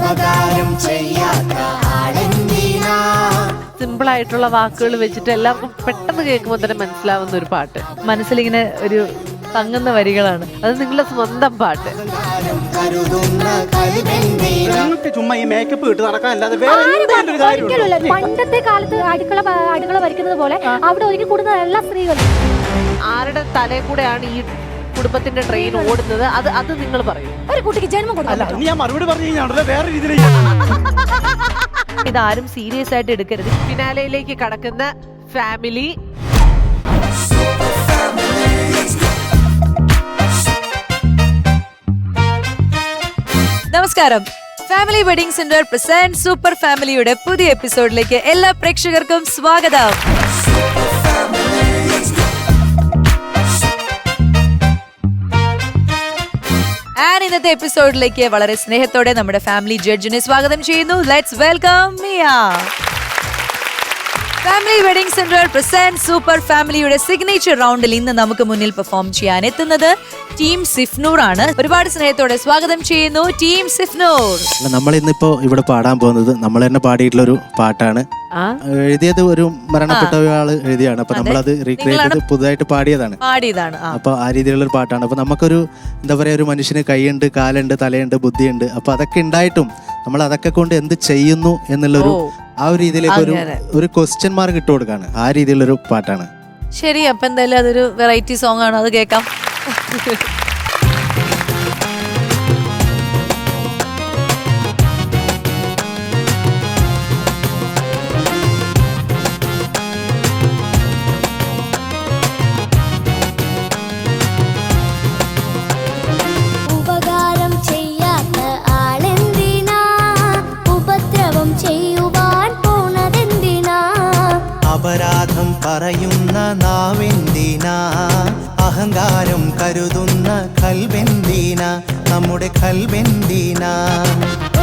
ഉപകാരം ചെയ്യാത്ത ആളെന്തിനാ? സിമ്പിൾ ആയിട്ടുള്ള വാക്കുകൾ വെച്ചിട്ട് എല്ലാവർക്കും പെട്ടെന്ന് കേൾക്കുമ്പോൾ തന്നെ മനസ്സിലാവുന്ന ഒരു പാട്ട്. മനസ്സിലിങ്ങനെ ഒരു തങ്ങുന്ന വരികളാണ്. അത് നിങ്ങളുടെ സ്വന്തം പാട്ട്. ഉപകാരം കരുതുന്ന കൽവെന്തിനാ നിങ്ങൾക്ക് ചുമ്മാ ഈ മേക്കപ്പ് ഇട്ട് നടക്കാൻ അല്ലാതെ വേറെ ആര് എന്തെങ്കിലും ഒരു പറഞ്ഞു? ഒരിക്കലുമില്ല. പണ്ടത്തെ കാലത്ത് അടുക്കള അടുക്കള വരയ്ക്കുന്നത് പോലെ അവിടെ ഒരുക്കി കൂടുന്ന എല്ലാ സ്ത്രീകളും. ആരുടെ തലേ കൂടെയാണ് ഈ കുടുംബത്തിന്റെ ട്രെയിൻ ഓടുന്നത് അത് അത് നിങ്ങൾ പറയും. ഒരു കുട്ടിക്ക് ജന്മം അല്ല കൊടുക്കണം ഇനി ഞാൻ മറുപടി പറഞ്ഞു വേറെ ഇതാരും സീരിയസ് ആയിട്ട് എടുക്കരുത്. ഫിനാലയിലേക്ക് കടക്കുന്ന ഫാമിലി നമസ്കാരം. Family wedding centre present super ഫാമിലിയുടെ പുതിയ എപ്പിസോഡിലേക്ക് എല്ലാ പ്രേക്ഷകർക്കും സ്വാഗതം. ആൻഡ് ഇന്നത്തെ എപ്പിസോഡിലേക്ക് വളരെ സ്നേഹത്തോടെ നമ്മുടെ ഫാമിലി ജഡ്ജിനെ സ്വാഗതം ചെയ്യുന്നു. Let's welcome Miya family wedding centre present super ഫാമിലിയുടെ സിഗ്നേച്ചർ റൗണ്ടിൽ ഇന്ന് നമുക്ക് മുന്നിൽ പെർഫോം ചെയ്യാൻ എത്തുന്നത് ടീം സിഫ്നൂർ ആണ്. ഒരുപാട് സ്നേഹത്തോടെ സ്വാഗതം ചെയ്യുന്നു ടീം സിഫ്നൂർ നമ്മൾ ഇന്നിപ്പോ ഇവിടെ പാടാൻ പോകുന്നത് നമ്മൾ തന്നെ പാടിയിട്ടുള്ള ഒരു പാട്ടാണ്. എഴുതിയത് ഒരു മരണപ്പെട്ട ഒരാൾ എഴുതിയാണ്. അപ്പൊ നമ്മളത് റീക്രിയേറ്റ് ചെയ്ത് പുതുതായിട്ട് പാടിയതാണ്. പാടിയതാണ്. അപ്പൊ ആ രീതിയിലുള്ള ഒരു പാട്ടാണ്. അപ്പൊ നമുക്കൊരു എന്താ പറയാ ഒരു മനുഷ്യന് കൈയുണ്ട് കാലുണ്ട് തലയുണ്ട് ബുദ്ധിയുണ്ട്. അപ്പൊ അതൊക്കെ ഉണ്ടായിട്ടും നമ്മൾ അതൊക്കെ കൊണ്ട് എന്ത് ചെയ്യുന്നു എന്നുള്ളൊരു ആ ഒരു രീതിയിലേക്ക് ഒരു. ഒരു ക്വസ്റ്റ്യൻ മാർക്ക് ഇട്ട് കൊടുക്കാണ്. ആ രീതിയിലുള്ളൊരു പാട്ടാണ്. ശരി അപ്പൊ എന്തായാലും അതൊരു വെറൈറ്റി സോങ് ആണ്. അത് കേൾക്കാം. അപരാധം പറയുന്ന നാവെന്തിനാ? അഹങ്കാരം കരുതുന്ന കൽവെന്തിന? നമ്മുടെ കൽവെന്തിന?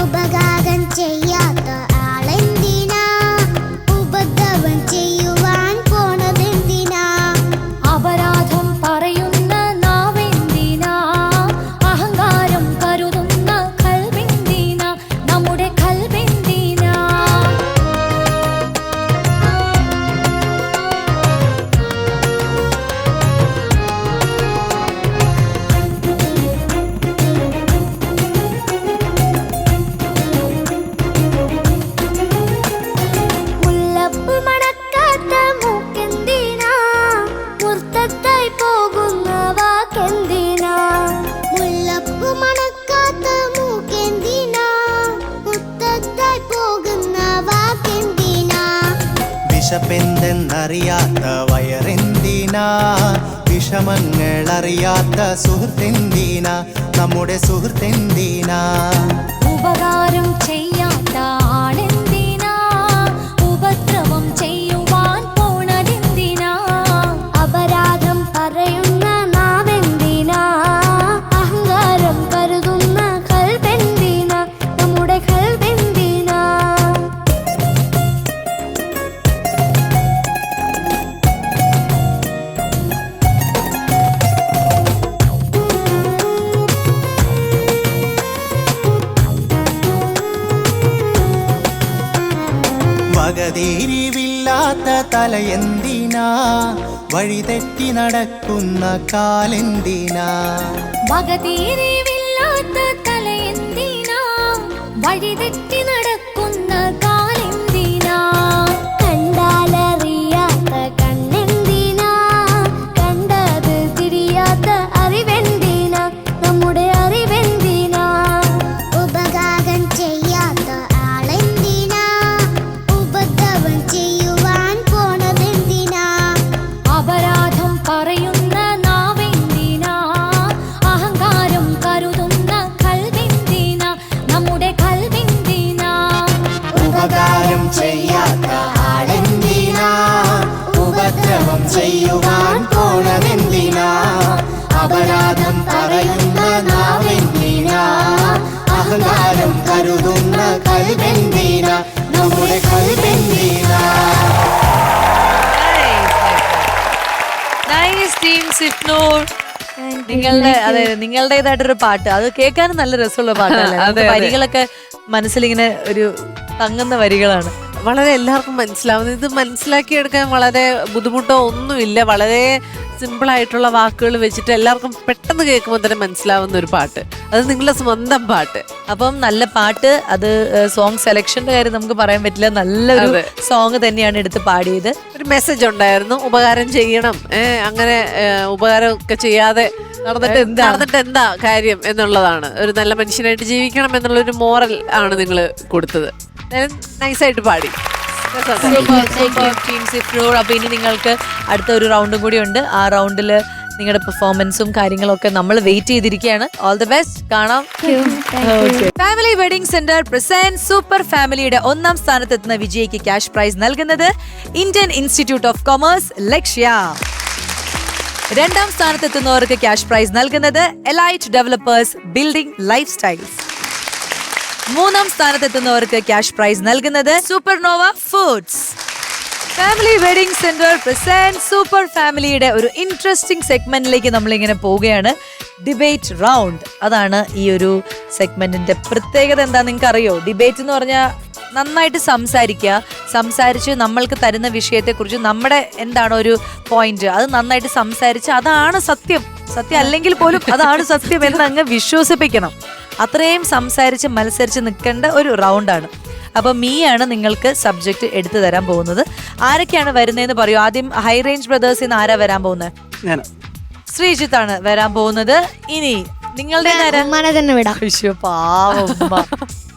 ഉപകാരം ചെയ്യാത്ത വകതിരിവില്ലാത്ത വഴി വഴിതെറ്റി നടക്കുന്ന കാലെന്തിനാ? വകതീരിവില്ലാത്ത തലയെന്തിനാ വഴിതെറ്റി നടക്കുന്ന ടീം സിഫ്നൂർ നിങ്ങളുടെ അതെ നിങ്ങളുടേതായിട്ടൊരു പാട്ട്. അത് കേൾക്കാനും നല്ല രസമുള്ള അതെ. വരികളൊക്കെ മനസ്സിലിങ്ങനെ ഒരു തങ്ങുന്ന വരികളാണ്. വളരെ എല്ലാവർക്കും മനസ്സിലാവുന്നത് ഇത് മനസ്സിലാക്കിയെടുക്കാൻ വളരെ ബുദ്ധിമുട്ടോ ഒന്നുമില്ല. വളരെ സിമ്പിളായിട്ടുള്ള വാക്കുകൾ വെച്ചിട്ട് എല്ലാവർക്കും പെട്ടെന്ന് കേൾക്കുമ്പോൾ തന്നെ മനസ്സിലാവുന്ന ഒരു പാട്ട്. അത് നിങ്ങളുടെ സ്വന്തം പാട്ട്. അപ്പം നല്ല പാട്ട്. അത് സോങ് സെലക്ഷന്റെ കാര്യം നമുക്ക് പറയാൻ പറ്റില്ല. നല്ലൊരു. സോങ് തന്നെയാണ് എടുത്ത് പാടിയത്. ഒരു മെസ്സേജ് ഉണ്ടായിരുന്നു. ഉപകാരം ചെയ്യണം. അങ്ങനെ ഉപകാരം ഒക്കെ ചെയ്യാതെ നടന്നിട്ട് എന്താ? നടന്നിട്ട് എന്താ കാര്യം എന്നുള്ളതാണ്. ഒരു നല്ല മനുഷ്യനായിട്ട് ജീവിക്കണം എന്നുള്ള ഒരു മോറൽ ആണ് നിങ്ങൾ കൊടുത്തത്. നൈസായിട്ട് പാടി. അപ്പൊ ഇനി നിങ്ങൾക്ക് അടുത്ത ഒരു റൗണ്ടും കൂടി ഉണ്ട്. ആ റൗണ്ടിൽ നിങ്ങളുടെ പെർഫോമൻസും കാര്യങ്ങളൊക്കെ നമ്മൾ വെയിറ്റ് ചെയ്തിരിക്കുകയാണ്. ഓൾ ദി ബെസ്റ്റ് കാണാം. Family wedding centre present super ഫാമിലിയുടെ ഒന്നാം സ്ഥാനത്തെത്തുന്ന വിജയിക്ക് ക്യാഷ് പ്രൈസ് നൽകുന്നത് Indian institute of commerce Lakshya രണ്ടാം സ്ഥാനത്തെത്തുന്നവർക്ക് ക്യാഷ് പ്രൈസ് നൽകുന്നത് elite developers building lifestyles മൂന്നാം സ്ഥാനത്തെത്തുന്നവർക്ക് ക്യാഷ് പ്രൈസ് നൽകുന്നത് supernova foods family wedding centre present super ഫാമിലിയുടെ ഒരു ഇൻട്രസ്റ്റിംഗ് സെഗ്മെന്റിലേക്ക് നമ്മൾ ഇങ്ങനെ പോവുകയാണ്. ഡിബേറ്റ് റൗണ്ട് അതാണ് ഈ ഒരു സെഗ്മെന്റിന്റെ പ്രത്യേകത എന്താ നിങ്ങൾക്ക് അറിയോ ഡിബേറ്റ് എന്ന് പറഞ്ഞാൽ നന്നായിട്ട് സംസാരിക്കുക. സംസാരിച്ച് നമ്മൾക്ക് തരുന്ന വിഷയത്തെക്കുറിച്ച് നമ്മുടെ എന്താണ് ഒരു പോയിന്റ് അത് നന്നായിട്ട് സംസാരിച്ച് അതാണ് സത്യം. സത്യം അല്ലെങ്കിൽ പോലും അതാണ് സത്യം എന്ന് അങ്ങ് വിശ്വസിപ്പിക്കണം. അത്രയും സംസാരിച്ച് മത്സരിച്ച് നിൽക്കേണ്ട ഒരു റൗണ്ടാണ്. അപ്പൊ മീയാണ് നിങ്ങൾക്ക് സബ്ജക്ട് എടുത്തു തരാൻ പോകുന്നത്. ആരൊക്കെയാണ് വരുന്നതെന്ന് പറയൂ. ആദ്യം ഹൈ റേഞ്ച് ബ്രദേഴ്സിൽ നിന്ന് ആരാ വരാൻ പോകുന്നത് ഞാൻ ശ്രീജിത്ത് ആണ് വരാൻ പോകുന്നത്. ഇനി നിങ്ങളുടെ.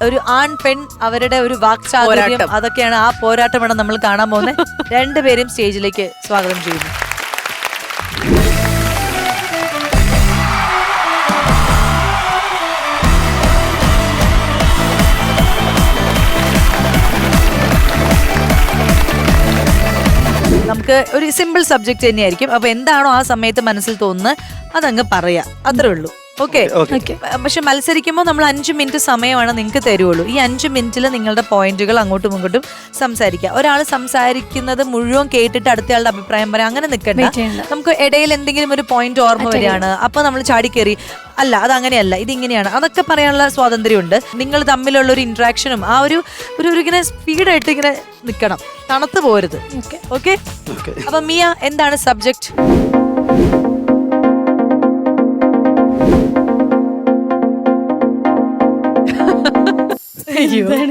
ഒരു ആൺ പെൺ അവരുടെ ഒരു വാക്ചാതുര്യം അതൊക്കെയാണ് ആ പോരാട്ടമാണ് നമ്മൾ കാണാൻ പോകുന്നത് രണ്ടുപേരും സ്റ്റേജിലേക്ക് സ്വാഗതം ചെയ്യുന്നു. നമുക്ക് ഒരു സിമ്പിൾ സബ്ജക്ട് തന്നെയായിരിക്കും. അപ്പൊ എന്താണോ ആ സമയത്ത് മനസ്സിൽ തോന്നുന്നത് അതങ്ങ് പറയാ. അത്രേ ഉള്ളൂ. ഓക്കെ. ഓക്കെ. പക്ഷെ മത്സരിക്കുമ്പോൾ നമ്മൾ അഞ്ച് മിനിറ്റ് സമയമാണ് നിങ്ങൾക്ക് തരുള്ളൂ ഈ അഞ്ച് മിനിറ്റിൽ നിങ്ങളുടെ പോയിന്റുകൾ അങ്ങോട്ടും ഇങ്ങോട്ടും സംസാരിക്കുക ഒരാൾ സംസാരിക്കുന്നത് മുഴുവൻ കേട്ടിട്ട് അടുത്തയാളുടെ അഭിപ്രായം പറയാം. അങ്ങനെ നിൽക്കണ്ട. നമുക്ക് ഇടയിൽ എന്തെങ്കിലും ഒരു പോയിന്റ് ഓർമ്മ വരികയാണ്. അപ്പൊ നമ്മൾ ചാടിക്കേറി. അല്ല അത് അങ്ങനെയല്ല ഇതിങ്ങനെയാണ്. അതൊക്കെ പറയാനുള്ള സ്വാതന്ത്ര്യമുണ്ട്. നിങ്ങൾ തമ്മിലുള്ള ഒരു ഇന്ററാക്ഷനും ആ ഒരു ഒരു ഒരു ഇങ്ങനെ സ്പീഡായിട്ട് ഇങ്ങനെ നിൽക്കണം. തണുത്ത് പോരുത്. ഓക്കെ. ഓക്കെ? അപ്പൊ മിയ എന്താണ് സബ്ജക്ട്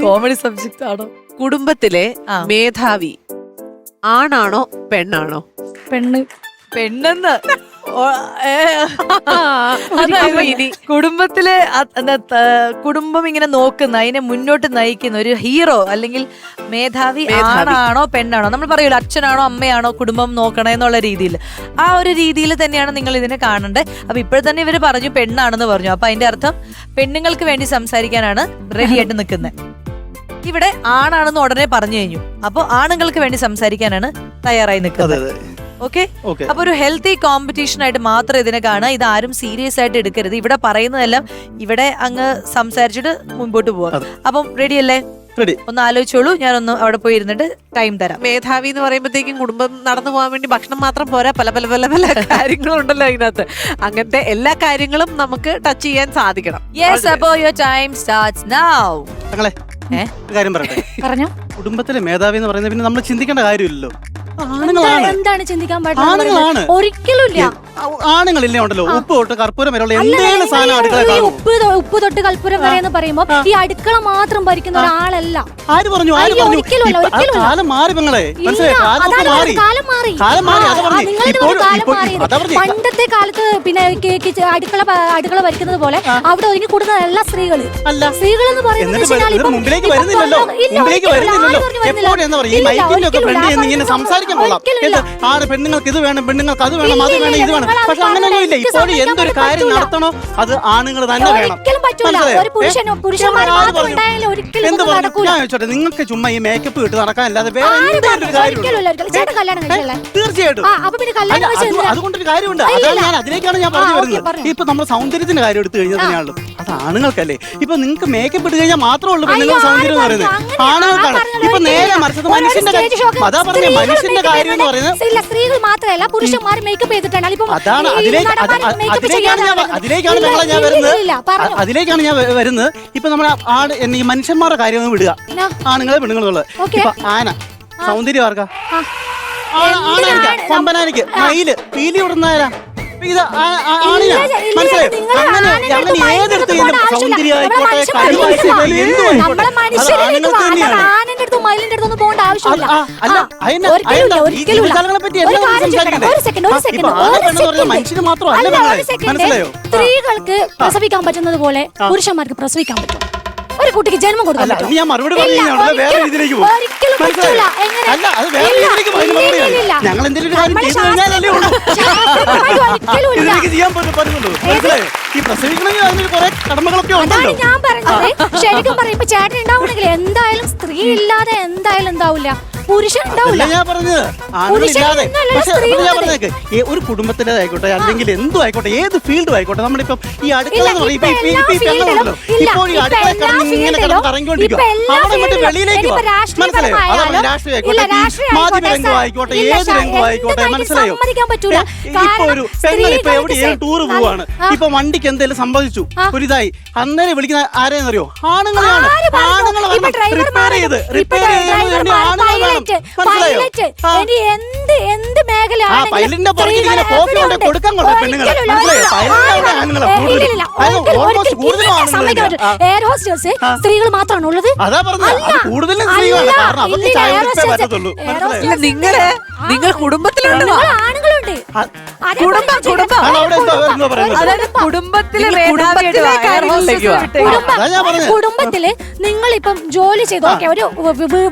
കോമഡി സബ്ജക്റ്റ് ആണോ? കുടുംബത്തിലെ മേധാവി ആണാണോ പെണ്ണാണോ? പെണ്ണ്. പെണ്ണെന്ന്. കുടുംബത്തിലെ എന്താ, കുടുംബം ഇങ്ങനെ നോക്കുന്ന അതിനെ മുന്നോട്ട് നയിക്കുന്ന ഒരു ഹീറോ അല്ലെങ്കിൽ മേധാവി. ആണാണോ പെണ്ണാണോ? നമ്മൾ പറയൂല അച്ഛനാണോ അമ്മയാണോ കുടുംബം നോക്കണേ എന്നുള്ള രീതിയിൽ. ആ ഒരു രീതിയിൽ തന്നെയാണ് നിങ്ങൾ ഇതിനെ കാണേണ്ടത് അപ്പൊ ഇപ്പോഴും തന്നെ ഇവർ പറഞ്ഞു പെണ്ണാണെന്ന് പറഞ്ഞു. അപ്പൊ അതിന്റെ അർത്ഥം പെണ്ണുങ്ങൾക്ക് വേണ്ടി സംസാരിക്കാനാണ് റെഡിയായിട്ട് നിൽക്കുന്നത് ഇവിടെ ആണാണെന്ന് ഉടനെ പറഞ്ഞു കഴിഞ്ഞു. അപ്പോൾ ആണുങ്ങൾക്ക് വേണ്ടി സംസാരിക്കാനാണ് തയ്യാറായി നിൽക്കുന്നത്. ഓക്കെ അപ്പൊ ഒരു ഹെൽത്തി കോമ്പറ്റീഷൻ ആയിട്ട് മാത്രം ഇതിനെ കാണുക. ഇത് ആരും സീരിയസ് ആയിട്ട് എടുക്കരുത്. ഇവിടെ പറയുന്നതെല്ലാം ഇവിടെ അങ്ങ് സംസാരിച്ചിട്ട് മുമ്പോട്ട് പോവാം. അപ്പം റെഡി അല്ലേ? ഒന്ന് ആലോചിച്ചോളൂ. ഞാനൊന്ന് അവിടെ പോയി ഇരുന്നിട്ട് ടൈം തരാം. മേധാവി എന്ന് പറയുമ്പോഴത്തേക്കും കുടുംബം നടന്നു പോകാൻ വേണ്ടി ഭക്ഷണം മാത്രം പോരാ. പല പല പല പല കാര്യങ്ങളുണ്ടല്ലോ അതിനകത്ത്. അങ്ങനത്തെ എല്ലാ കാര്യങ്ങളും നമുക്ക് ടച്ച് ചെയ്യാൻ സാധിക്കണം. യെസ് അപ്പോ യുവർ ടൈം സ്റ്റാർട്ട്സ് നൗ? കാര്യം പറയട്ടെ? പറഞ്ഞോ. കുടുംബത്തിലെ മേധാവി എന്ന് പറയുന്നത് പിന്നെ നമ്മൾ ചിന്തിക്കേണ്ട കാര്യമില്ലല്ലോ. ആണുങ്ങളാണ്. എന്താണ് ചിന്തിക്കാൻ ആണുങ്ങളാണ്. പാടില്ല ഒരിക്കലും ഇല്ല ആ- ആണുങ്ങളില്ലേ ഉണ്ടല്ലോ. ഉപ്പ് തൊട്ട് കർപ്പൂരം വരെയുള്ള എന്തെങ്കിലും സാധനം അടുക്കള ഈ കാണും ഉപ്പ് തൊ- ഉപ്പ് തൊട്ട് കൽപ്പുരം വരെ എന്ന് പറയുമ്പോ ഈ അടുക്കള മാത്രം ഭരിക്കുന്ന ഒരാളല്ല. ആര് പറഞ്ഞു? ആര് അയ്യോ, പറഞ്ഞു? ഒരിക്കലും ഇപ്പ- ആ അല്ല. കാലം മാറി പെങ്ങളെ. ഇല്ല, മനസ്സിലായോ? കാലമൊക്കെ അതാണ് മാറി. കാലം മാറി. കാലം മാറി, ആ, അതാ ആ, പറഞ്ഞെ. ഇപ്പോഴും- കാലം ഇപ്പോൾ- മാറിയത്. അതാ പറഞ്ഞെ. പണ്ടത്തെ കാലത്ത് പിന്നെ കി- കിച്ച- അടുക്കള പ- അടുക്കള ഭരിക്കുന്നത് പോലെ അവിടെ ഒതുങ്ങി കൂടുന്ന എല്ലാ സ്ത്രീകൾ. അല്ല. സ്ത്രീകൾ എന്ന് പറയുന്നത് എന്നിട്ട് മുമ്പിലേക്ക് വരുന്നില്ലല്ലോ. മുമ്പിലേക്ക്. എപ്പോഴും എന്താ പറയുക ഈ മൈക്കിന്റെ ഒക്കെ ഫ്രണ്ട് ഇല്ല. ഇങ്ങനെ സംസാരിക്കാൻ കൊള്ളാം. ഇല്ല. പെണ്ണുങ്ങൾക്ക് ഇത് വേണം പെണ്ണുങ്ങൾക്ക് അത് വേണം അത് വേണം ഇത് വേണം. പക്ഷെ അങ്ങനെയൊന്നും ഇല്ല. ഇപ്പോഴും എന്തൊരു കാര്യം. നടത്തണോ? അത് ആണുങ്ങൾ തന്നെ വേണം. എന്ത് ചോദിച്ചോട്ടെ നിങ്ങൾക്ക് ചുമ്മാ ഈ മേക്കപ്പ് ഇട്ട് നടക്കാൻ അല്ലാതെ വേറെ എന്തെങ്കിലും. ചേട്ടൻ തീർച്ചയായിട്ടും. അതുകൊണ്ടൊരു കാര്യമുണ്ട്. അതാണ് ഞാൻ അതിലേക്കാണ് ഞാൻ പറഞ്ഞു വരുന്നത്. ഇപ്പൊ നമ്മൾ സൗന്ദര്യത്തിന്റെ കാര്യം എടുത്തു കഴിഞ്ഞാൽ തന്നെയാണല്ലോ അത് ആണുങ്ങൾക്കല്ലേ. ഇപ്പൊ നിങ്ങൾക്ക് മേക്കപ്പ് ഇട്ട് കഴിഞ്ഞാൽ മാത്രമേ ഉള്ളൂ പെണ്ണുങ്ങൾ സൗന്ദര്യം എന്ന് പറയുന്നത്? ആണുങ്ങൾക്കാണ്. ഇപ്പൊ നേരെ മറിച്ചത് മനുഷ്യന്റെ അതാ പറഞ്ഞ മനുഷ്യന്റെ കാര്യം എന്ന് പറയുന്നത് ഇല്ല സ്ത്രീകൾ മാത്രമല്ല പുരുഷന്മാർ മേക്കപ്പ് ചെയ്തിട്ടാണ്. ഇപ്പൊ അതാണ്. അതിലേക്ക് അതിലേക്കാണ് ഞാൻ അതിലേക്കാണ് ഞങ്ങളെ ഞാൻ വരുന്നത്. അതിലേക്കാണ് ഞാൻ വരുന്നത്. ഇപ്പൊ നമ്മുടെ ആട് എന്നീ ഈ മനുഷ്യന്മാരുടെ കാര്യം ഒന്ന് വിടുക? ആണുങ്ങളെ പെണ്ണുങ്ങളുള്ളത്. ഇപ്പൊ ആന. സൗന്ദര്യം ആർക്കാ? ആ. ആന- ആനാനിക്ക എന്തിനാണ് കൊമ്പനാനിക്ക് മയിൽ. പീലി വിടുന്നവരാ ഇത് ആ- ആ- ആണിനാ? ഇല്ല, ഇല്ല, മനസ്സിലായോ? അങ്ങനെ അങ്ങനെ ഏതെടുത്ത് സൗന്ദര്യം ആയിക്കോട്ടെ കഴിവായിക്കോട്ടെ എന്തും അത് ആണുങ്ങൾക്ക് തന്നെയാണ്. ആനന്റെ അടുത്തും മയിലിന്റെ അടുത്തൊന്നും പോകേണ്ട ആവശ്യമില്ല. ആ, അല്ല, ആ, അതെന്നാ- ഒരിക്കലും ഇല്ല, ഈ ഒരിക്കലും ഇല്ല. പറ്റി ഒരു എല്ലാം കാര്യം സംസാരിക്കണ്ടേ? ഒരു സെക്കൻഡ് ഒരു സെക്കൻഡ് പറഞ്ഞാൽ മനുഷ്യന് മാത്രമല്ല പെങ്ങളെ. മനസ്സിലായോ? സ്ത്രീകൾക്ക് പ്രസവിക്കാൻ പറ്റുന്നത് പോലെ പുരുഷന്മാർക്ക് പ്രസവിക്കാൻ പറ്റും. ഒരു കുട്ടിക്ക് ജന്മം കൊടുക്കാൻ ഞാൻ മറുപടി ഇല്ല, വേറെ ഒരിക്കലും- രീതിയിലേക്ക് പോകും ഒരിക്കലും പറ്റൂല. എങ്ങനെ? അല്ല അത് വേറെ ഇല്ല, രീതിയിലേക്ക് ഇല്ല, ഇല്ല, ഇല്ല. ഞങ്ങൾ എന്തെങ്കിലും ഒരു കാര്യം നമ്മൾ ചെയ്തു കഴിഞ്ഞാലല്ലേ ഉള്ളൂ ശാസ്ത്രപരമായിട്ട് ഒരിക്കലും ഇല്ല. ഇതിലേക്ക് ചെയ്യാൻ പറ്റും പറ്റുന്നുള്ളൂ മനസ്സിലായോ ഈ പ്രസവിക്കണമെങ്കിൽ അതിന് കുറെ കടമകളൊക്കെ അതാണ് ഉണ്ടല്ലോ ഞാൻ പറഞ്ഞത് ശരിക്കും പറയും ഇപ്പൊ ചേട്ടൻ ഉണ്ടാവണെങ്കിൽ എന്തായാലും സ്ത്രീ ഇല്ലാതെ എന്തായാലും ഉണ്ടാവില്ല പുരുഷൻ ഉണ്ടാവില്ല ഞാൻ പറഞ്ഞത്? പക്ഷെ ഞാൻ. പറഞ്ഞേക്ക് ഒരു കുടുംബത്തിലേതായിക്കോട്ടെ അല്ലെങ്കിൽ എന്തും ആയിക്കോട്ടെ ഏത് ഫീൽഡും ആയിക്കോട്ടെ നമ്മളിപ്പം ഈ അടുക്കള എന്ന് ഇപ്പൊ പെണ്ണുണ്ടല്ലോ ഇപ്പോൾ ഈ അടുക്കള കിടന്ന് ഇങ്ങനെ കിടന്ന് അവിടെ ഇങ്ങോട്ട് വെളിയിലേക്ക്. മനസ്സിലായോ? അതാണ് രാഷ്ട്രീയം ആയിക്കോട്ടെ മാധ്യമ രംഗം ആയിക്കോട്ടെ ഏത് രംഗം ആയിക്കോട്ടെ മനസ്സിലായോ? ഇപ്പൊ ഒരു ഇപ്പൊ എവിടെ സ്ത്രീകൾക്ക് ടൂർ. പോവാണ്. ഇപ്പൊ വണ്ടിക്ക് എന്തെങ്കിലും സംഭവിച്ചു. ഒരു ഇതായി. അന്നേരം വിളിക്കുന്ന ആരെയെന്നറിയോ? ആണുങ്ങളാണ്. ആണുങ്ങളാണ് റിപ്പയർ ചെയ്ത്. റിപ്പയർ ചെയ്യാൻ വേണ്ടി വേണം പൈലറ്റ്, മനസ്സിലായോ? പൈലറ്റ്. ഇനി എന്ത്. എയർ ഹോസ്റ്റേഴ്സ് സ്ത്രീകൾ മാത്രമാണോ ഉള്ളത്? നിങ്ങൾ നിങ്ങൾ കുടുംബത്തിലുണ്ട് ആണുങ്ങളുണ്ട്. കുടുംബം, കുടുംബം. അതായത് കുടുംബത്തിലെ നിങ്ങൾ കുടുംബത്തിലെ നിങ്ങളിപ്പം ജോലി ചെയ്തു ഓക്കെ ഒരു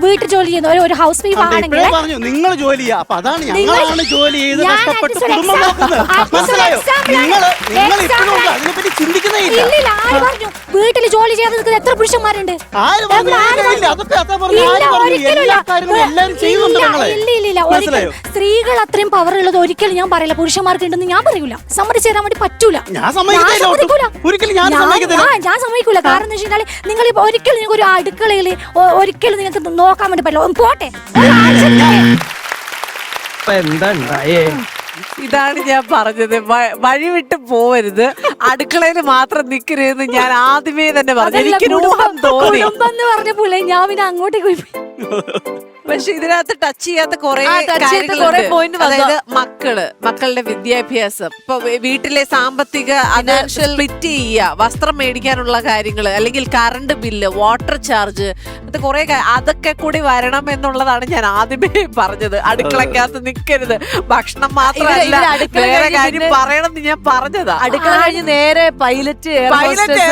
വീട്ടിൽ ജോലി ചെയ്യുന്ന ഒരു- ഒരു ഹൗസ് വൈഫ് ആണെങ്കിൽ പറഞ്ഞു നിങ്ങൾ ജോലി ചെയ്യാ അപ്പൊ അതാണ് ഞങ്ങളാണ് ജോലി ചെയ്ത് ഞാൻ കഷ്ടപ്പെട്ട് കുടുംബം നോക്കുന്നത്. മനസ്സിലായോ? ആണ്. നിങ്ങൾ നിങ്ങൾ ഇപ്പോഴും. അതിനെപ്പറ്റി ചിന്തിക്കുന്നേ ഇല്ല. ഇല്ലില്ല ആര് പറഞ്ഞു? വീട്ടിൽ ജോലി ചെയ്യാതെ നിൽക്കുന്ന എത്ര പുരുഷന്മാരുണ്ട്? ആര് പറഞ്ഞു ആര് ഇല്ല, അതൊക്കെ അതാ പറഞ്ഞു ഇല്ല, ആര് പറഞ്ഞു ഒരിക്കലും എല്ലാ ഇല്ല. കാര്യങ്ങളും എല്ലാവരും ചെയ്യുന്നുണ്ട് ഇല്ല, ഇല്ല ഇല്ല ഇല്ല. മനസ്സിലായോ? സ്ത്രീകൾ അത്രയും പവർ ഉള്ളത് ഒരിക്കലും ഞാൻ പറയില്ല. പുരുഷന്മാർക്ക് ഉണ്ടെന്ന് ഞാൻ പറയൂല. സമ്മതിച്ചു തരാൻ വേണ്ടി പറ്റൂല. ഞാൻ സമ്മതിക്കത്തില്ല ഒട്ടും. സമ്മതിക്കൂല. ഒരിക്കലും ഞാൻ സമ്മതിക്കത്തില്ല. ആ, ഞാൻ സമ്മതിക്കൂല. കാരണം എന്ന് വെച്ചാൽ നിങ്ങൾ ഒരിക്കലും നിങ്ങൾക്ക് ഒരു അടുക്കളയിൽ ഒ- ഒരിക്കലും നിങ്ങൾക്ക് നോക്കാൻ വേണ്ടി പറ്റില്ല. പോട്ടെ. എന്താ ഉണ്ടായേ ഇതാണ് ഞാൻ പറഞ്ഞത്. വഴി വിട്ട് പോവരുത്. അടുക്കളയിൽ മാത്രം നിൽക്കരുതെന്ന് ഞാൻ ആദ്യമേ തന്നെ പറഞ്ഞു. എനിക്ക് രൂപം തോന്നി. പറഞ്ഞ പോലെ ഞാൻ പിന്നെ അങ്ങോട്ടേക്ക് പോയി. പക്ഷെ ഇതിനകത്ത് ടച്ച് ചെയ്യാത്ത കുറെ കുറെ point അതായത് മക്കൾ മക്കളുടെ വിദ്യാഭ്യാസം. ഇപ്പൊ വീട്ടിലെ സാമ്പത്തിക സ്പ്ലിറ്റ് ചെയ്യുക വസ്ത്രം മേടിക്കാനുള്ള കാര്യങ്ങൾ അല്ലെങ്കിൽ കറണ്ട് ബില്ല് വാട്ടർ ചാർജ് കുറെ അതൊക്കെ കൂടി വരണം എന്നുള്ളതാണ് ഞാൻ ആദ്യമേ പറഞ്ഞത്. അടുക്കളക്കകത്ത് നിൽക്കരുത് ഭക്ഷണം മാത്രമല്ല വേറെ കാര്യം പറയണം എന്ന് ഞാൻ പറഞ്ഞതാ. അടുക്കള കഴിഞ്ഞ് നേരെ പൈലറ്റ് പൈലറ്റ്.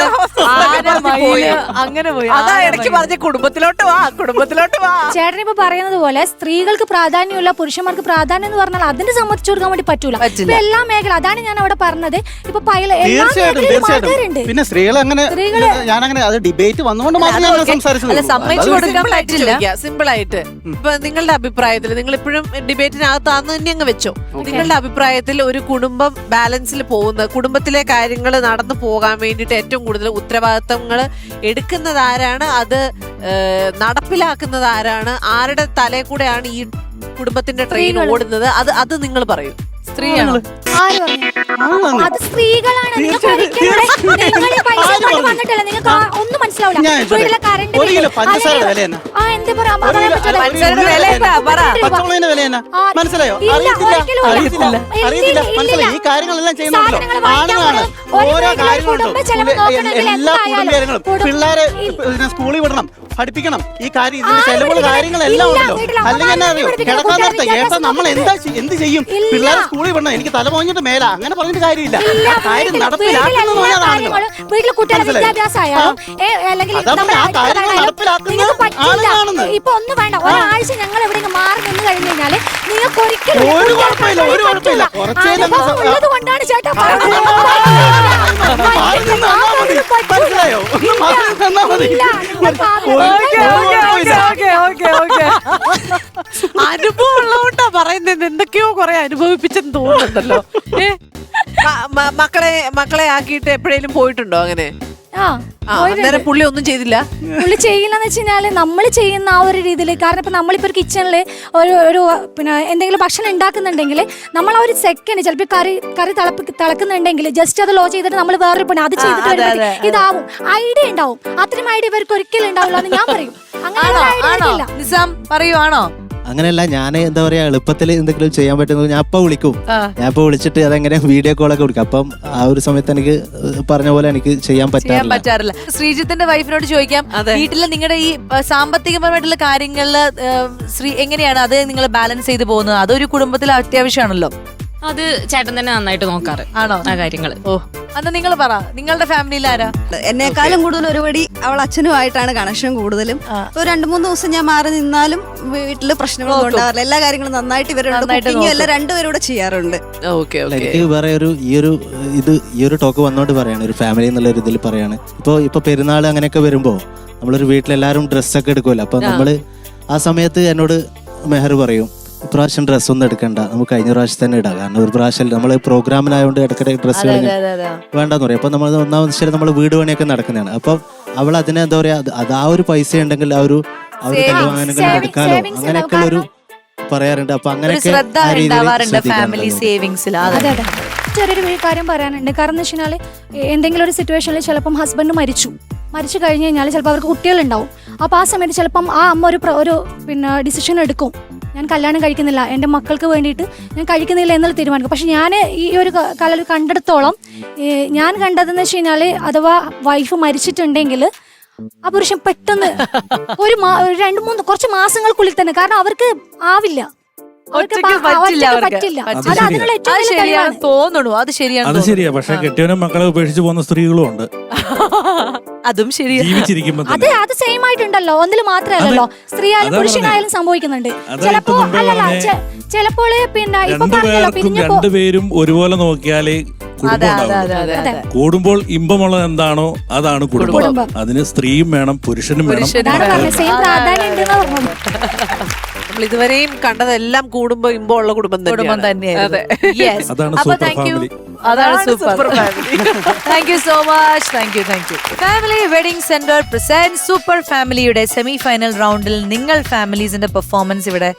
അങ്ങനെ പോയി. അതാ ഇടയ്ക്ക്. പറഞ്ഞ കുടുംബത്തിലോട്ട് വാ കുടുംബത്തിലോട്ട് ചേട്ടൻ ഇപ്പൊ പറയുന്നത് പോലെ സ്ത്രീകൾക്ക് പ്രാധാന്യമില്ല പുരുഷന്മാർക്ക് പ്രാധാന്യം എന്ന് പറഞ്ഞാൽ അതിന് സമ്മതിച്ചു കൊടുക്കാൻ വേണ്ടി പറ്റൂല. പറ്റില്ല. ഇപ്പൊ എല്ലാ മേഖല അതാണ് ഞാൻ അവിടെ പറഞ്ഞത്. ഇപ്പൊ പൈല എല്ലാ തീർച്ചയായിട്ടും മേഖലയിലും ആൾക്കാരുണ്ട് തീർച്ചയായിട്ടും പിന്നെ സ്ത്രീകൾ അങ്ങനെ സ്ത്രീകൾ ഞാൻ അങ്ങനെ അത് ഡിബേറ്റ് വന്നുകൊണ്ട് മാത്രം ഞാൻ അങ്ങനെ സംസാരിച്ചത് അല്ല, സമ്മതിച്ചു കൊടുക്കാൻ പറ്റില്ല. സിമ്പിൾ ആയിട്ട്. ഇപ്പൊ നിങ്ങളുടെ അഭിപ്രായത്തിൽ നിങ്ങൾ ഇപ്പോഴും ഡിബേറ്റിനകത്താന്ന് തന്നെ അങ്ങ് വെച്ചോ? നിങ്ങളുടെ അഭിപ്രായത്തിൽ ഒരു കുടുംബം ബാലൻസിൽ പോകുന്ന കുടുംബത്തിലെ കാര്യങ്ങൾ നടന്നു പോകാൻ വേണ്ടിയിട്ട് ഏറ്റവും കൂടുതൽ ഉത്തരവാദിത്തങ്ങൾ എടുക്കുന്നതാരാണ് അത് ഏഹ്, നടപ്പിലാക്കുന്നത് ആരാണ്? ആരുടെ തലേ കൂടെയാണ് ഈ കുടുംബത്തിന്റെ ട്രെയിൻ ഓടുന്നത്? അത് അത് നിങ്ങൾ പറയൂ. സ്ത്രീയാണ്? ആര് പറഞ്ഞു? ആണാണ്. അത് സ്ത്രീകളാണ്. നിങ്ങൾക്ക് തീർച്ചയായിട്ടും, ഒരിക്കലും ഇവിടെ- നിങ്ങൾ ഈ പൈസ കൊണ്ട് വന്നിട്ടില്ല. നിങ്ങൾക്ക് ആ ഒന്നും മനസ്സിലാവില്ല. ഞാൻ ചോദിക്കട്ടെ. വീട്ടിലെ കറണ്ട് ഒരു കിലോ പഞ്ചസാരയുടെ വില എന്നാ? ആ എന്താ പറയാ ഒരു പറയാൻ കിലോ- പറ്റില്ല. പഞ്ചസാരയുടെ വില എന്താ? പറ. പച്ചമുളകിന്റെ വില എന്നാ? ആ, മനസ്സിലായോ? ഇല്ല, അറിയത്തില്ല. ഒരിക്കലും ഇല്ല. അറിയത്തില്ല. ഇല്ല, അറിയത്തില്ല. ഇല്ല, മനസ്സിലായി? ഈ കാര്യങ്ങളെല്ലാം ചെയ്യുന്നുണ്ടല്ലോ സാധനങ്ങൾ വാങ്ങിക്കാൻ ആണുങ്ങളാണ്. പോകണം. ഒരു ഓരോ വീട്ടിലെ കാര്യങ്ങളുണ്ടോ കുടുംബ ചെലവ് നോക്കണമെങ്കിൽ എല്ലാ എന്തായാലും കുടുംബങ്ങളും കുടും- പിള്ളേരെ ഇല്ല. പിന്നെ സ്കൂളിൽ വിടണം. പഠിപ്പിക്കണം. ഈ കാര്യം ഇതിന്റെ ആര് ചെലവുകൾ പഠിപ്പിക്കണം? കാര്യങ്ങളെല്ലാം ഇല്ല, ഉണ്ടല്ലോ. അല്ലെങ്കിൽ എന്നാ അറിയോ? അമ്മമാരെ കിടക്കാൻ പഠിപ്പിക്കണം, നേരത്തെ കുട്ടികളെ ഏട്ടാ നമ്മൾ എന്താ ചെയ്യ- എന്ത് ചെയ്യും? ഇല്ല. പിള്ളേരെ സ്കൂളിൽ വിടണം എനിക്ക് തല പോഞ്ഞിട്ട് മേല. അങ്ങനെ പറഞ്ഞിട്ട് കാര്യമില്ല. കാര്യം നടപ്പിലാക്കുന്നത് വീട്ടിലെ അല്ലെങ്കിൽ. ഇപ്പൊ ഒന്നും വേണ്ട. ഒരാഴ്ച ഞങ്ങൾ എവിടെയെങ്കിലും മാറി നിന്ന് കഴിഞ്ഞു കഴിഞ്ഞാൽ നിങ്ങൾക്ക് ഒരിക്കലും ഒരു കുഴപ്പമില്ല, ഒരു കുഴപ്പമില്ല. കൊണ്ടാണ് ചേട്ടാ ഓക്കേ. അനുഭവം ഉള്ളതുകൊണ്ടാ പറയുന്നത് എന്തൊക്കെയോ കുറെ അനുഭവിപ്പിച്ചെന്ന് തോന്നുന്നുണ്ടല്ലോ. മക്കളെ മക്കളെ ആക്കിയിട്ട് എപ്പോഴേലും പോയിട്ടുണ്ടോ അങ്ങനെ? ആ ആ അന്നേരം പുള്ളി ഒന്നും ചെയ്തില്ല. പുള്ളി ചെയ്യില്ലെന്ന് വെച്ച് നമ്മൾ ചെയ്യുന്ന ആ ഒരു രീതിയിൽ കാരണം ഇപ്പൊ നമ്മളിപ്പോ ഒരു കിച്ചണിൽ ഒരു ഒരു പിന്നെ എന്തെങ്കിലും ഭക്ഷണം ഉണ്ടാക്കുന്നുണ്ടെങ്കിൽ നമ്മൾ ആ ഒരു സെക്കൻഡ് ചിലപ്പോൾ കറി കറി തിളപ്പി തിളക്കുന്നുണ്ടെങ്കിൽ ജസ്റ്റ് അത് ലോ ചെയ്തിട്ട് നമ്മൾ വേറൊരു പണി അത് ചെയ്തിട്ട് അതെ, അതെ. ഇതാവും. ഐഡിയ ഉണ്ടാവും. അത്രയും ഐഡിയ ഇവർക്ക് ഒരിക്കലും ഉണ്ടാവില്ല എന്ന് ഞാൻ പറയും. അങ്ങനെ ആണോ? ആണോ? ഇല്ല നിസാം പറയുവാണോ? അങ്ങനെയല്ല ഞാൻ എന്താ പറയാ എളുപ്പത്തിൽ എന്തെങ്കിലും ചെയ്യാൻ പറ്റുന്നത് ഞാൻ അപ്പൊ വിളിക്കും. ഞാൻ ഇപ്പൊ വിളിച്ചിട്ട് അതെങ്ങനെ വീഡിയോ കോളൊക്കെ വിളിക്കും അപ്പം ആ ഒരു സമയത്ത് എനിക്ക് പറഞ്ഞ പോലെ എനിക്ക് ചെയ്യാൻ ചെയ്യാൻ പറ്റാറില്ല. പറ്റാറില്ല. ശ്രീജിത്തിന്റെ വൈഫിനോട് ചോദിക്കാം വീട്ടിലെ നിങ്ങളുടെ ഈ സാമ്പത്തികപരമായിട്ടുള്ള കാര്യങ്ങളിൽ ആ, ശ്രീ എങ്ങനെയാണ് അത് നിങ്ങൾ ബാലൻസ് ചെയ്ത് പോകുന്നത്? അതൊരു കുടുംബത്തിൽ അത്യാവശ്യമാണല്ലോ. അത് ചേട്ടൻ തന്നെ നന്നായിട്ട് നോക്കാറ് ആണോ? ആ കാര്യങ്ങൾ. ഓ. അന്ന് നിങ്ങൾ പറ നിങ്ങളുടെ ഫാമിലിയിൽ ആരാ? എന്നെക്കാളും കൂടുതൽ ഒരുപടി അവൾ അച്ഛനുമായിട്ടാണ് കണക്ഷൻ കൂടുതലും. ഇപ്പൊ രണ്ടു മൂന്ന് ദിവസം ഞാൻ മാറി നിന്നാലും വീട്ടിൽ പ്രശ്നങ്ങളൊന്നും ഉണ്ടാവില്ല ഉണ്ടാവാറില്ല. എല്ലാ കാര്യങ്ങളും നന്നായിട്ട് ഇവരുണ്ട് കുക്കിങ്ങും എല്ലാം നോക്കും. രണ്ടുപേരും കൂടെ ചെയ്യാറുണ്ട്. ഓക്കെ അല്ല, ഓക്കെ. എനിക്ക് വേറെ ഒരു ഈ ഒരു ഇത് ഈ ഒരു ടോക്ക് വന്നോണ്ട് പറയാണ് ഒരു ഫാമിലി എന്നുള്ള ഒരു ഇതിൽ പറയാണ്. ഇപ്പൊ ഇപ്പൊ പെരുന്നാൾ അങ്ങനെയൊക്കെ വരുമ്പോ നമ്മളൊരു വീട്ടിലെല്ലാരും ഡ്രസ്സൊക്കെ എടുക്കുമല്ലോ അപ്പൊ നമ്മൾ ആ സമയത്ത് എന്നോട് മെഹർ പറയും ഇപ്രാവശ്യം ഡ്രസ്സ് ഒന്നും എടുക്കണ്ട. നമുക്ക് കഴിഞ്ഞ പ്രാവശ്യം തന്നെ ഇടാം. കാരണം ഒരു പ്രാവശ്യം നമ്മൾ പ്രോഗ്രാമിലായതുകൊണ്ട് ഇടയ്ക്കിടെ ഡ്രസ്സ് വേണ്ടെന്ന് പറയും. അപ്പൊ നമ്മൾ ഒന്നാമത് ശരി നമ്മൾ വീട് പണിയൊക്കെ നടക്കുന്നതാണ്. അപ്പം അവൾ അതിനെ എന്താ പറയാ അത് ആ ഒരു പൈസ ഉണ്ടെങ്കിൽ ആ ഒരു ആ ഒരു എടുക്കാലോ. savings ഒരു പറയാറുണ്ട്. അപ്പൊ അങ്ങനെയൊക്കെ ഫാമിലി. സേവിങ്സിൽ ചെറിയൊരു കാര്യം പറയാനുണ്ട്. കാരണം എന്ന് വെച്ചാൽ എന്തെങ്കിലും ഒരു സിറ്റുവേഷനിൽ ചിലപ്പം ഹസ്ബൻഡ് മരിച്ചു. മരിച്ചു കഴിഞ്ഞ് കഴിഞ്ഞാൽ ചിലപ്പോൾ അവർക്ക് കുട്ടികളുണ്ടാവും. അപ്പോൾ ആ സമയത്ത് ചിലപ്പം ആ അമ്മ ഒരു ഒരു പിന്നെ ഡിസിഷൻ എടുക്കും. ഞാൻ കല്യാണം കഴിക്കുന്നില്ല. എന്റെ മക്കൾക്ക് വേണ്ടിയിട്ട് ഞാൻ കഴിക്കുന്നില്ല എന്നുള്ള തീരുമാനിക്കും. പക്ഷെ ഞാൻ ഈ ഒരു കല കണ്ടെടുത്തോളം ഞാൻ കണ്ടതെന്ന് വെച്ച് കഴിഞ്ഞാൽ അഥവാ വൈഫ് മരിച്ചിട്ടുണ്ടെങ്കിൽ ആ പുരുഷൻ പെട്ടെന്ന് ഒരു രണ്ട് മൂന്ന് കുറച്ച് മാസങ്ങൾക്കുള്ളിൽ തന്നെ കാരണം അവർക്ക് ആവില്ല. പറ്റില്ല. അത് ശരിയാണ് തോന്നുന്നു അത് ശരിയാണ് അത് ശരിയാ പക്ഷെ കെട്ടിയവനും മക്കളെ ഉപേക്ഷിച്ച് പോകുന്ന സ്ത്രീകളും ഉണ്ട് അതും ശരിയാണ് അതെ അത് അത് സെയിം ആയിട്ടുണ്ടല്ലോ. ഒന്നിൽ മാത്രമല്ലല്ലോ. സ്ത്രീ ആയാലും പുരുഷനായാലും സംഭവിക്കുന്നുണ്ട്. ചിലപ്പോ അല്ലല്ല ചിലപ്പോൾ പിന്നെ ഇപ്പൊ പറഞ്ഞല്ലോ രണ്ടുപേർക്കും പിരിഞ്ഞു പോ രണ്ടുപേരും ഒരുപോലെ നോക്കിയാലേ. കൂടുമ്പോൾ ഇമ്പമുള്ളത് എന്താണോ അതാണ് കുടുംബം. അതിന് സ്ത്രീയും വേണം പുരുഷനും വേണം. നമ്മൾ ഇതുവരെയും കണ്ടതെല്ലാം കൂടുമ്പോ ഇമ്പോ ഉള്ള കുടുംബം കുടുംബം തന്നെയാണ് തന്നെയായിരുന്നു യെസ് അതാണ് അപ്പൊ സൂപ്പർ താങ്ക് യു ഫാമിലി. അതാണ് super. Thank you so much thank you thank you family wedding centre present super ഫാമിലിയുടെ സെമി ഫൈനൽ റൗണ്ടിൽ നിങ്ങൾ ഫാമിലീസിന്റെ പെർഫോമൻസ് ഇവിടെ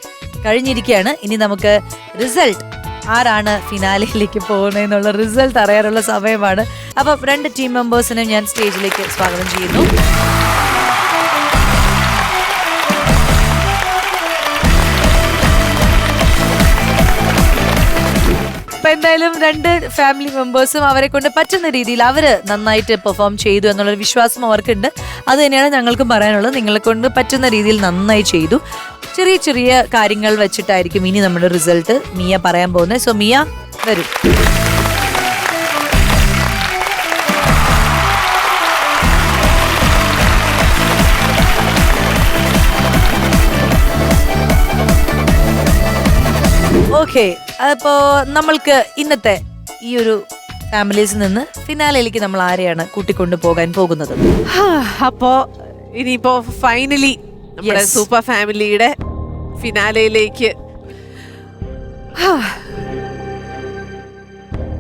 കഴിഞ്ഞിരിക്കുകയാണ്. ഇനി നമുക്ക് റിസൾട്ട് ആരാണ് ഫിനാലയിലേക്ക് പോകുന്നതെന്നുള്ള റിസൾട്ട് അറിയാനുള്ള സമയമാണ്. അപ്പൊ രണ്ട് ടീം മെമ്പേഴ്സിനെ ഞാൻ സ്റ്റേജിലേക്ക് സ്വാഗതം ചെയ്യുന്നു. അപ്പൊ എന്തായാലും രണ്ട് ഫാമിലി മെമ്പേഴ്സും അവരെ കൊണ്ട് പറ്റുന്ന രീതിയിൽ അവർ നന്നായിട്ട് പെർഫോം ചെയ്തു എന്നുള്ളൊരു വിശ്വാസം അവർക്കുണ്ട്. അത് തന്നെയാണ് ഞങ്ങൾക്കും പറയാനുള്ളത്. നിങ്ങളെ കൊണ്ട് പറ്റുന്ന രീതിയിൽ നന്നായി ചെയ്തു. ചെറിയ ചെറിയ കാര്യങ്ങൾ വെച്ചിട്ടായിരിക്കും ഇനി നമ്മുടെ റിസൾട്ട് മിയ പറയാൻ പോകുന്നത്. സോ മിയ വരും. ഓക്കെ അപ്പോ നമ്മൾക്ക് ഇന്നത്തെ ഈ ഒരു ഫാമിലീസിൽ നിന്ന് ഫിനാലയിലേക്ക് നമ്മൾ ആരെയാണ് കൂട്ടിക്കൊണ്ടു പോകാൻ പോകുന്നത്? അപ്പോ ഇനിയിപ്പോ ഫൈനലി നമ്മുടെ Yes. സൂപ്പർ ഫാമിലിയുടെ ഫിനാലയിലേക്ക്.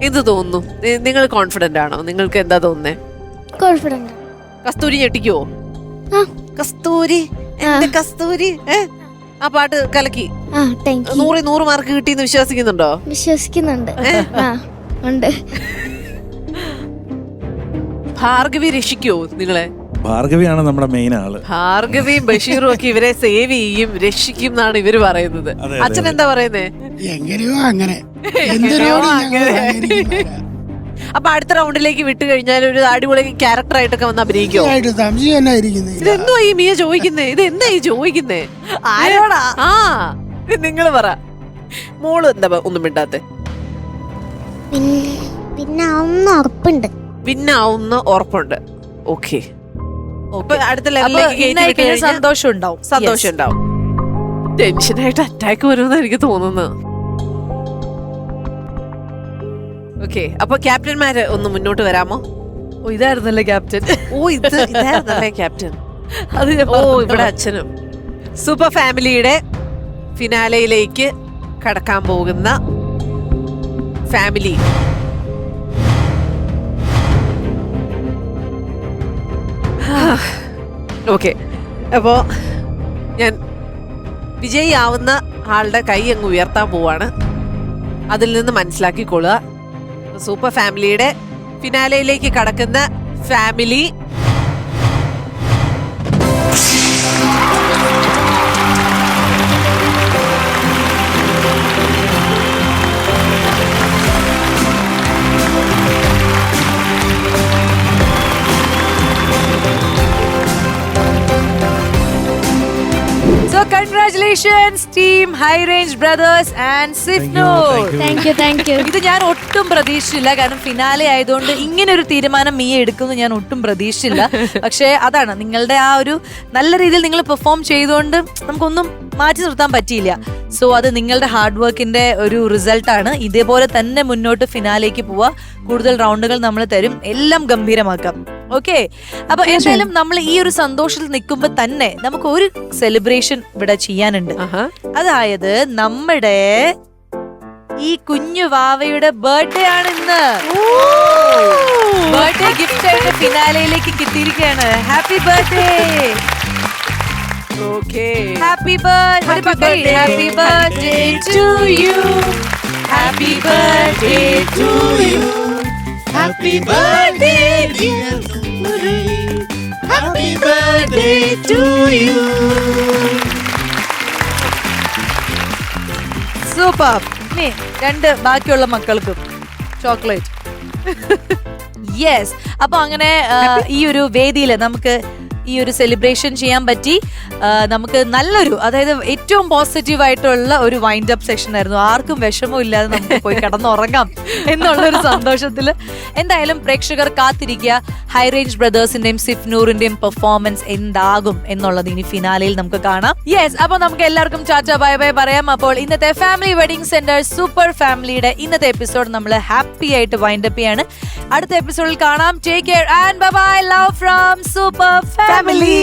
എന്ത് തോന്നുന്നു? നി- നിങ്ങൾ കോൺഫിഡന്റ് ആണോ? നിങ്ങൾക്ക് എന്താ തോന്നുന്നേ? കോൺഫിഡന്റ് കസ്തൂരി ഞെട്ടിക്കുവോ? ആ. കസ്തൂരി? എന്റെ കസ്തൂരി? ഏ? ആ പാട്ട് കലക്കി. നൂറി നൂറ് മാർക്ക് കിട്ടിയെന്ന് വിശ്വസിക്കുന്നുണ്ടോ? വിശ്വസിക്കുന്നുണ്ട്. ഉണ്ട്. ഭാർഗവി രക്ഷിക്കോ നിങ്ങളെ? ഭാർഗവിയാണ് നമ്മുടെ മെയിൻ ആൾ. ഭാർഗവിയും ബഷീറും ഒക്കെ ഇവരെ സേവ് ചെയ്യും രക്ഷിക്കും എന്നാണ് ഇവർ പറയുന്നത്. അച്ഛൻ. എന്താ പറയുന്നേ? എങ്ങനെയോ അങ്ങനെ. അപ്പൊ അടുത്ത റൗണ്ടിലേക്ക് വിട്ടു കഴിഞ്ഞാൽ ഒരു അടിപൊളി ക്യാരക്ടർ ആയിട്ടൊക്കെ വന്ന് അഭിനയിക്കോ? ഇതെന്തോ ഈ മിയ ചോദിക്കുന്നേ? ഇത് എന്താ ഈ ചോദിക്കുന്നേ? ആരോടാ? ആ നിങ്ങൾ പറ. മോൾ എന്താ ഒന്നും മിണ്ടാത്തെ? പിന്നെ പിന്നെ ഒന്നും ഉറപ്പുണ്ട്. വിന്നാവുന്ന ഉറപ്പുണ്ട് ഓക്കെ അടുത്ത ലെവലിലേക്ക് സന്തോഷം ഉണ്ടാവും സന്തോഷം ഉണ്ടാവും ടെൻഷനായിട്ട് അറ്റാക്ക് വരുമെന്നാണ് എനിക്ക് തോന്നുന്നു ഓക്കെ അപ്പൊ ക്യാപ്റ്റന്മാര് ഒന്ന് മുന്നോട്ട് വരാമോ? ഓ, ഇതായിരുന്നല്ലേ ക്യാപ്റ്റൻ ഓ ഇത് ഇതായിരുന്നല്ലേ ക്യാപ്റ്റൻ അത് ഓ ഇവിടെ അച്ഛനും. സൂപ്പർ ഫാമിലിയുടെ ഫിനാലയിലേക്ക് കടക്കാൻ പോകുന്ന ഫാമിലി ഓക്കെ അപ്പോ ഞാൻ വിജയിയാവുന്ന ആളുടെ കൈ അങ്ങ് ഉയർത്താൻ പോവാണ്. അതിൽ നിന്ന് മനസ്സിലാക്കിക്കൊള്ളുക. സൂപ്പർ ഫാമിലിയുടെ ഫിനാലയിലേക്ക് കടക്കുന്ന family. So congratulations team high range brothers and സിഫ്നോ താങ്ക് യു താങ്ക് യു ഇത് ഞാൻ ഒട്ടും പ്രതീക്ഷയില്ല. കാരണം ഫിനാലെ ആയതുകൊണ്ട് ഇങ്ങനെ ഒരു തീരുമാനം മീ എടുക്കുന്നു ഞാൻ ഒട്ടും പ്രതീക്ഷയില്ല. പക്ഷേ അതാണ് നിങ്ങളുടെ ആ ഒരു നല്ല രീതിയിൽ നിങ്ങൾ പെർഫോം ചെയ്തുകൊണ്ട് നമുക്കൊന്നും മാറ്റി നിർത്താൻ പറ്റിയില്ല. സോ അത് നിങ്ങളുടെ ഹാർഡ് വർക്കിന്റെ ഒരു റിസൾട്ട് ആണ്. ഇതേപോലെ തന്നെ മുന്നോട്ട് ഫിനാലേക്ക് പോവുക കൂടുതൽ റൗണ്ടുകൾ നമ്മൾ തരും. എല്ലാം ഗംഭീരമാക്കാം. ഓക്കെ അപ്പൊ എന്തായാലും നമ്മൾ ഈ ഒരു സന്തോഷത്തിൽ നിൽക്കുമ്പോൾ തന്നെ നമുക്ക് ഒരു സെലിബ്രേഷൻ ഇവിടെ ചെയ്യാനുണ്ട്. അതായത് നമ്മുടെ ഈ കുഞ്ഞു വാവയുടെ ബർത്ത്ഡേ ആണ് ഇന്ന്. ബർത്ത്ഡേ ഗിഫ്റ്റ് ആയിട്ട് ഫിനാലയിലേക്ക് കിട്ടിയിരിക്കുകയാണ്. Happy birthday happy birthday happy birthday to you happy birthday to you happy birthday happy birthday to you super ഇനി രണ്ട് ബാക്കിയുള്ള മക്കൾക്കും ചോക്ലേറ്റ്. യെസ് അപ്പൊ അങ്ങനെ ഈ ഒരു വേദിയിൽ നമുക്ക് ഈ ഒരു സെലിബ്രേഷൻ ചെയ്യാൻ പറ്റി. നമുക്ക് നല്ലൊരു അതായത് ഏറ്റവും പോസിറ്റീവ് ആയിട്ടുള്ള ഒരു വൈൻഡ് അപ്പ് സെഷൻ ആയിരുന്നു. ആർക്കും വിഷമവും ഇല്ലാതെ നമുക്ക് പോയി കിടന്നുറങ്ങാം. എന്നുള്ള ഒരു സന്തോഷത്തിൽ എന്തായാലും പ്രേക്ഷകർ കാത്തിരിക്കുക. ഹൈ റേഞ്ച് ബ്രദേഴ്സിന്റെയും സിഫ്നൂറിന്റെയും പെർഫോമൻസ് എന്താകും എന്നുള്ളത് ഇനി ഫിനാലയിൽ നമുക്ക് കാണാം. യെസ് അപ്പൊ നമുക്ക് എല്ലാവർക്കും ചാറ്റ ബൈ ബൈ പറയാം. അപ്പോൾ ഇന്നത്തെ ഫാമിലി വെഡിങ് സെന്റർ സൂപ്പർ ഫാമിലിയുടെ ഇന്നത്തെ എപ്പിസോഡ് നമ്മൾ ഹാപ്പി ആയിട്ട് വൈൻഡപ്പ് ചെയ്യാണ്. അടുത്ത എപ്പിസോഡിൽ കാണാം. Take care and bye love from super family